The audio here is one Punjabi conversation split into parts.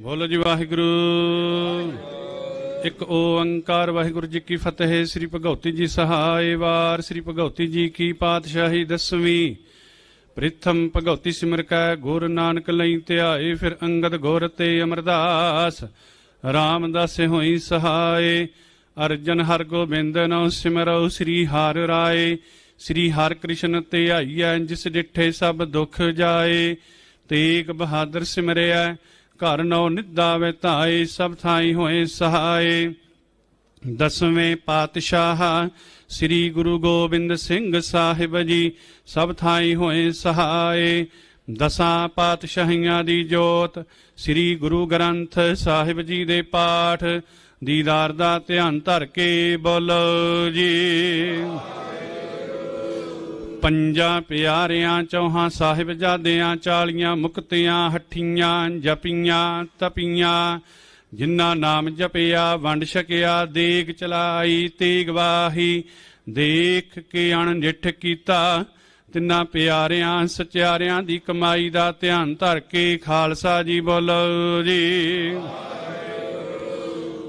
ਬੋਲੋ ਜੀ ਵਾਹਿਗੁਰੂ। ਇੱਕ ਓੰਕਾਰ ਵਾਹਿਗੁਰੂ ਜੀ ਕੀ ਫਤਿਹ। ਸ੍ਰੀ ਭਗਉਤੀ ਜੀ ਸਹਾਇ ਵਾਰ, ਸ੍ਰੀ ਭਗਉਤੀ ਜੀ ਕੀ ਪਾਤਸ਼ਾਹੀ ਦਸਵੀਂ। ਪ੍ਰਿਥਮ ਭਗਉਤੀ ਸਿਮਰ ਕੈ, ਗੁਰ ਨਾਨਕ ਲਈ ਧਿਆਏ, ਫਿਰ ਅੰਗਦ ਗੁਰ ਤੇ ਅਮਰਦਾਸ। ਰਾਮਦਾਸੇ ਹੋਈ ਸਹਾਇ ਅਰਜਨ ਹਰ ਗੋਬਿੰਦ ਨਉ ਸਿਮਰਉ, ਸ੍ਰੀ ਹਰਿ ਰਾਏ। ਸ੍ਰੀ ਹਰਿ ਕ੍ਰਿਸ਼ਨ ਧਿਆਈਐ ਜਿਸ ਡਿਠੇ ਸਭ ਦੁਖ ਜਾਏ। ਤੇਗ ਬਹਾਦਰ ਸਿਮਰਿਆ ਘਰ ਨਉ ਨਿੱਦਾ ਵੇ ਸਭ ਥਾਈ ਹੋਏ ਸਹਾਏ। ਦਸਵੇਂ ਪਾਤਸ਼ਾਹ ਸ੍ਰੀ ਗੁਰੂ ਗੋਬਿੰਦ ਸਿੰਘ ਸਾਹਿਬ ਜੀ, ਸਭ ਥਾਈ ਹੋਏ ਸਹਾਏ। ਦਸਾਂ ਪਾਤਸ਼ਾਹੀਆਂ ਦੀ ਜੋਤ ਸ੍ਰੀ ਗੁਰੂ ਗ੍ਰੰਥ ਸਾਹਿਬ ਜੀ ਦੇ ਪਾਠ। ਦੀਦਾਰ ਦਾ ਧਿਆਨ ਧਰ ਕੇ ਬੋਲੋ ਜੀ। ਪੰਜਾਂ ਪਿਆਰਿਆਂ, ਚੌਹਾਂ ਸਾਹਿਬਜ਼ਾਦਿਆਂ ਚਾਲੀਆਂ ਮੁਕਤਿਆਂ, ਹੱਠੀਆਂ ਜਪੀਆਂ, ਤਪੀਆਂ। ਜਿਨ੍ਹਾਂ ਨਾਮ ਜਪਿਆ, ਵੰਡ ਛਕਿਆ, ਦੇਗ ਚਲਾਈ, ਤੇਗ ਵਾਹੀ। ਦੇਖ ਕੇ ਅਣਡਿੱਠ ਕੀਤਾ, ਤਿੰਨਾਂ ਪਿਆਰਿਆਂ, ਸਚਿਆਰਿਆਂ ਦੀ ਕਮਾਈ ਦਾ ਧਿਆਨ ਧਰ ਕੇ, ਖਾਲਸਾ ਜੀ ਬੋਲੋ ਜੀ।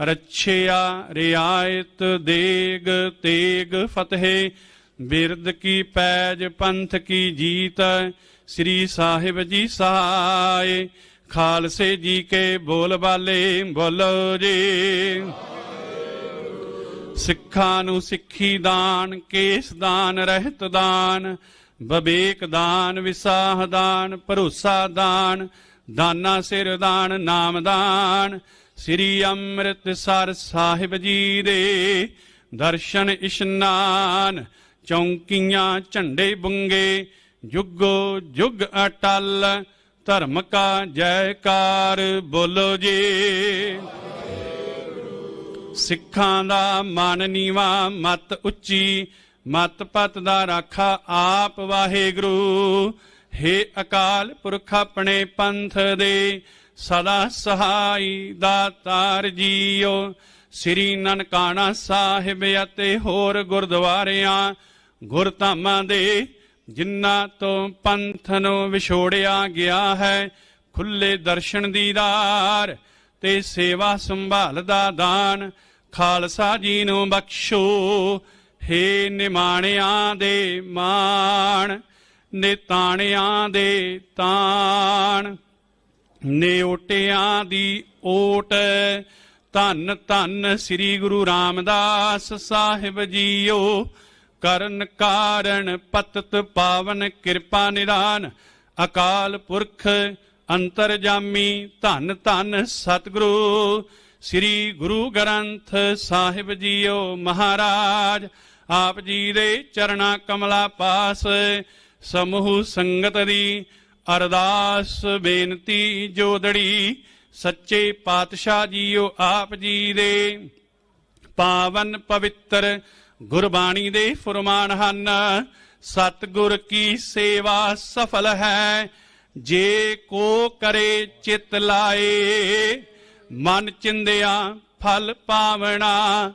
ਰਛਿਆ ਰਿਆਇਤ ਦੇਗ ਤੇਗ ਫਤਿਹ, ਬਿਰਦ ਕੀ ਪੈਜ ਪੰਥ ਕੀ ਜੀਤ, ਸ੍ਰੀ ਸਾਹਿਬ ਜੀ ਸਹਾਇ, ਖਾਲਸੇ ਜੀ ਕੇ ਬੋਲ ਬਾਲੇ ਬੋਲੋ ਜੀ। ਸਿੱਖਾਂ ਨੂੰ ਸਿੱਖੀ ਦਾਨ, ਕੇਸ ਦਾਨ, ਰਹਿਤ ਦਾਨ, ਬਵੇਕ ਦਾਨ, ਵਿਸਾਹ ਦਾਨ, ਭਰੋਸਾ ਦਾਨ, ਦਾਨਾ ਸਿਰ ਦਾਨ, ਨਾਮ ਦਾਨ ਸ੍ਰੀ ਅੰਮ੍ਰਿਤਸਰ ਸਾਹਿਬ ਜੀ ਦੇ ਦਰਸ਼ਨ ਇਸ਼ਨਾਨ, ਚੌਂਕੀਆਂ ਝੰਡੇ ਬੁੰਗੇ, ਜੁਗੋ ਜੁਗ ਅਟਲ, ਧਰਮ ਕਾ ਜੈਕਾਰ ਬੋਲੋ ਜੀ। ਸਿੱਖਾਂ ਦਾ ਮਨ ਨੀਵਾ, ਮਤ ਉੱਚੀ, ਮਤ ਪਤ ਦਾ ਰਾਖਾ ਆਪ ਵਾਹਿਗੁਰੂ। ਹੇ ਅਕਾਲ ਪੁਰਖ ਆਪਣੇ ਪੰਥ ਦੇ, ਸਦਾ ਸਹਾਈ ਦਾਤਾਰ ਜੀਓ। ਸ੍ਰੀ ਨਨਕਾਣਾ ਸਾਹਿਬ ਅਤੇ ਹੋਰ ਗੁਰਦੁਆਰਿਆਂ ਗੁਰਧਾਮਾਂ ਦੇ ਜਿਨ੍ਹਾਂ ਤੋਂ ਪੰਥ ਨੂੰ ਵਿਛੋੜਿਆ ਗਿਆ ਹੈ, ਖੁੱਲੇ ਦਰਸ਼ਨ ਦੀਦਾਰ ਤੇ ਸੇਵਾ ਸੰਭਾਲ ਦਾ ਦਾਨ। ਖਾਲਸਾ ਜੀ ਨੂੰ ਬਖਸ਼ੋ, ਹੇ ਨਿਮਾਣਿਆਂ ਦੇ ਮਾਣ। ਨਿਤਾਣਿਆਂ ਦੇ ਤਾਣ। ਨਿਉਟਿਆਂ ਦੀ ਓਟ। ਧੰਨ ਧੰਨ ਸ੍ਰੀ ਗੁਰੂ ਰਾਮਦਾਸ ਸਾਹਿਬ ਜੀਓ। ਕਰਨ ਕਾਰਣ ਪਤਤ ਪਾਵਨ ਕਿਰਪਾ ਨਿਦਾਨ। ਅਕਾਲ ਪੁਰਖ ਅੰਤਰਜਾਮੀ ਧੰਨ ਧੰਨ ਸਤਿਗੁਰੂ। ਸ੍ਰੀ ਗੁਰੂ ਗ੍ਰੰਥ ਸਾਹਿਬ ਜੀਓ ਮਹਾਰਾਜ। ਆਪ ਜੀ ਦੇ ਚਰਣਾ ਕਮਲਾ ਪਾਸ। ਸਮੂਹ ਸੰਗਤ ਦੀ ਅਰਦਾਸ ਬੇਨਤੀ ਜੋਦੜੀ ਸੱਚੇ ਪਾਤਸ਼ਾਹ ਜੀਓ ਆਪ ਜੀ ਦੇ। ਪਾਵਨ ਪਵਿੱਤਰ ਗੁਰਬਾਣੀ ਦੇ ਫਰਮਾਨ ਹਨ, ਸਤਿਗੁਰ ਕੀ ਸੇਵਾ ਸਫਲ ਹੈ, ਜੇ ਕੋ ਕਰੇ ਚਿਤ ਲਾਏ, ਮਨ ਚਿੰਦਿਆ ਫਲ ਪਾਵਣਾ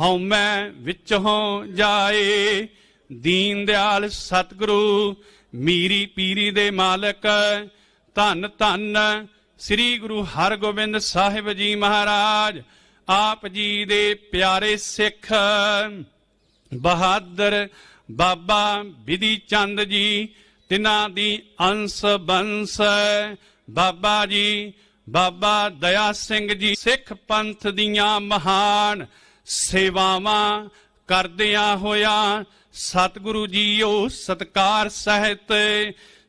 ਹਉਮੈ ਵਿੱਚ ਹੋ ਜਾਏ। ਦੀਨ ਦਿਆਲ ਸਤਿਗੁਰੂ, ਮੀਰੀ ਪੀਰੀ ਦੇ ਮਾਲਕ, ਧੰਨ ਧੰਨ ਸ੍ਰੀ ਗੁਰੂ ਹਰਗੋਬਿੰਦ ਸਾਹਿਬ ਜੀ ਮਹਾਰਾਜ, ਆਪ ਜੀ ਦੇ ਪਿਆਰੇ ਸਿੱਖ। ਬਹਾਦਰ ਬਾਬਾ ਬਿਧੀ ਚੰਦ ਜੀ, ਤਿਨਾਂ ਦੀ ਅੰਸ ਬੰਸ। ਬਾਬਾ ਜੀ, ਬਾਬਾ ਦਇਆ ਸਿੰਘ ਜੀ, ਸਿੱਖ ਪੰਥ ਦੀਆਂ ਮਹਾਨ ਸੇਵਾਵਾਂ ਕਰਦਿਆਂ ਹੋਇਆ ਸਤਿਗੁਰੂ ਜੀਓ ਸਤਕਾਰ ਸਹਿਤ,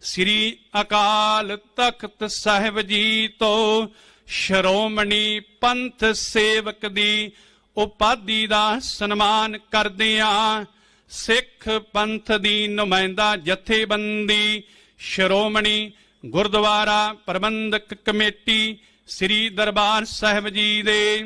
ਸ੍ਰੀ ਅਕਾਲ ਤਖਤ ਸਾਹਿਬ ਜੀ ਤੋਂ ਸ਼੍ਰੋਮਣੀ ਪੰਥ ਸੇਵਕ ਦੀ ਉਪਾਧੀ ਦਾ ਸਨਮਾਨ ਕਰਦਿਆਂ ਸਿੱਖ ਪੰਥ ਦੀ ਨੁਮਾਇੰਦਾ ਜਥੇਬੰਦੀ ਸ਼੍ਰੋਮਣੀ ਗੁਰਦੁਆਰਾ ਪ੍ਰਬੰਧਕ ਕਮੇਟੀ ਸ੍ਰੀ ਦਰਬਾਰ ਸਾਹਿਬ ਜੀ ਦੇ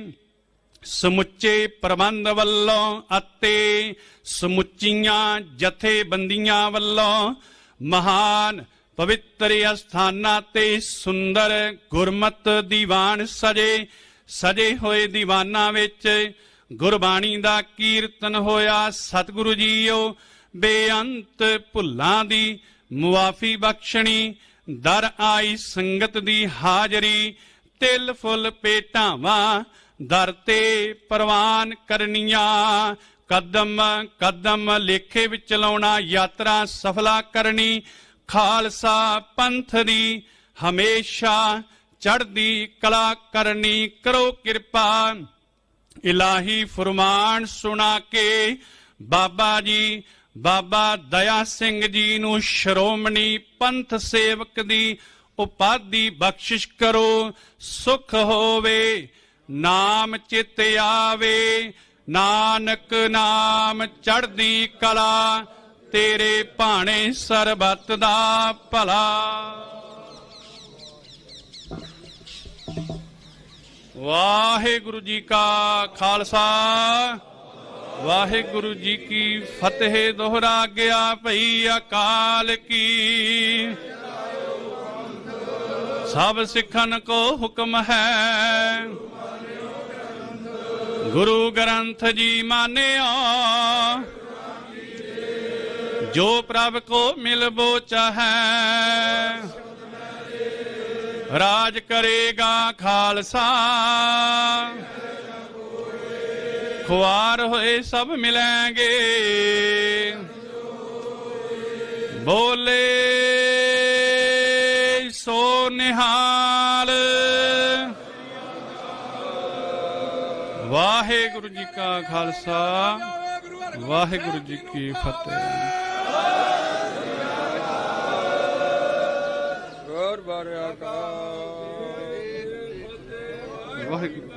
ਸਮੁੱਚੇ ਪ੍ਰਬੰਧ ਵੱਲੋਂ ਅਤੇ ਸਮੁੱਚੀਆਂ ਜਥੇਬੰਦੀਆਂ ਵੱਲੋਂ ਮਹਾਨ ਪਵਿੱਤਰ ਅਸਥਾਨਾਂ ਤੇ ਸੁੰਦਰ ਗੁਰਮਤ ਦੀਵਾਨ ਸਜੇ ਸਜੇ ਹੋਏ ਦੀਵਾਨਾਂ ਵਿੱਚ ਗੁਰਬਾਣੀ ਦਾ ਕੀਰਤਨ ਹੋਇਆ। ਸਤਿਗੁਰੂ ਜੀਓ, ਬੇਅੰਤ ਭੁੱਲਾਂ ਦੀ ਮੁਆਫੀ ਬਖਸ਼ਣੀ, ਦਰ ਆਈ ਸੰਗਤ ਦੀ ਹਾਜ਼ਰੀ, ਤਿਲ ਫੁੱਲ ਪੇਟਾਵਾਂ ਦਰ ਤੇ ਪ੍ਰਵਾਨ ਕਰਨੀਆਂ। ਕਦਮ ਕਦਮ ਲੇਖੇ ਵਿੱਚ ਲਾਉਣਾ, ਯਾਤਰਾ ਸਫਲਾ ਕਰਨੀ। ਖਾਲਸਾ ਪੰਥ ਦੀ ਹਮੇਸ਼ਾ ਚੜ੍ਹਦੀ ਕਲਾ ਕਰਨੀ। ਕਰੋ ਕਿਰਪਾ। ਇਲਾਹੀ ਫਰਮਾਨ ਸੁਣਾ ਕੇ ਬਾਬਾ ਜੀ, ਬਾਬਾ ਦਇਆ ਸਿੰਘ ਜੀ ਨੂੰ ਸ਼੍ਰੋਮਣੀ ਪੰਥ ਸੇਵਕ ਦੀ ਉਪਾਧੀ ਬਖਸ਼ਿਸ਼ ਕਰੋ। ਸੁਖ ਹੋਵੇ। ਨਾਮ ਚਿਤ ਆਵੇ, ਨਾਨਕ ਨਾਮ ਚੜਦੀ ਕਲਾ, ਤੇਰੇ ਭਾਣੇ ਸਰਬਤ ਦਾ ਭਲਾ। ਵਾਹਿਗੁਰੂ ਜੀ ਕਾ ਖਾਲਸਾ, ਵਾਹਿਗੁਰੂ ਜੀ ਕੀ ਫਤਿਹ, ਦੋਹਰਾ ਗਿਆ ਭਈ ਅਕਾਲ ਕੀ। ਸਭ ਸਿੱਖਨ ਕੋ ਹੁਕਮ ਹੈ ਗੁਰੂ ਗ੍ਰੰਥ ਜੀ ਮਾਨਿਆ। ਜੋ ਪ੍ਰਭ ਕੋ ਮਿਲਬੋ ਚਾਹੈ ਰਾਜ ਕਰੇਗਾ ਖਾਲਸਾ। ਖੁਆਰ ਹੋਏ ਸਭ ਮਿਲਾਂਗੇ। ਬੋਲੇ ਸੋ ਨਿਹਾਲ। ਕਾ ਖਾਲਸਾ। ਵਾਹਿਗੁਰੂ ਜੀ ਕੀ ਫਤਿਹ। ਗੁਰ ਬਾਰਿਆ ਕਾ ਵਾਹਿਗੁਰੂ